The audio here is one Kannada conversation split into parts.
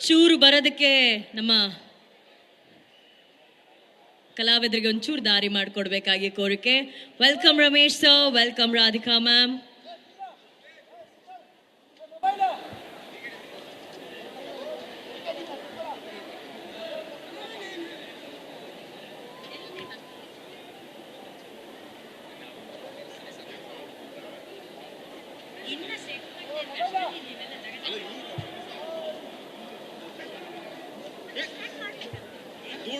ಚೂರು ಬರೋದಕ್ಕೆ ನಮ್ಮ ಕಲಾವಿದರಿಗೆ ಒಂಚೂರು ದಾರಿ ಮಾಡಿಕೊಡ್ಬೇಕಾಗಿ ಕೋರಿಕೆ. Welcome Ramesh sir welcome Radhika ma'am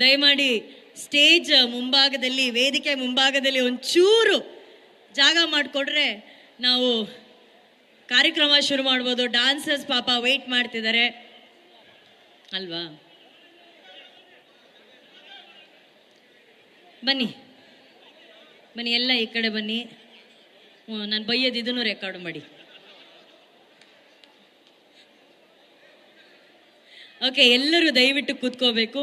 ದಯಮಾಡಿ ಸ್ಟೇಜ್ ಮುಂಭಾಗದಲ್ಲಿ, ವೇದಿಕೆ ಮುಂಭಾಗದಲ್ಲಿ ಒಂಚೂರು ಜಾಗ ಮಾಡಿಕೊಡ್ರೆ ನಾವು ಕಾರ್ಯಕ್ರಮ ಶುರು ಮಾಡ್ಬೋದು. ಡಾನ್ಸರ್ಸ್ ಪಾಪ ವೆಯ್ಟ್ ಮಾಡ್ತಿದ್ದಾರೆ. ಅಲ್ವಾ? ಬನ್ನಿ. ಬನ್ನಿ, ಎಲ್ಲ ಈ ಕಡೆ ಬನ್ನಿ. ನಾನು ಬೈಯೋದು ಇದನ್ನು ರೆಕಾರ್ಡ್ ಮಾಡಿ. ಓಕೆ ಎಲ್ಲರೂ ದಯವಿಟ್ಟು ಕೂತ್ಕೋಬೇಕು.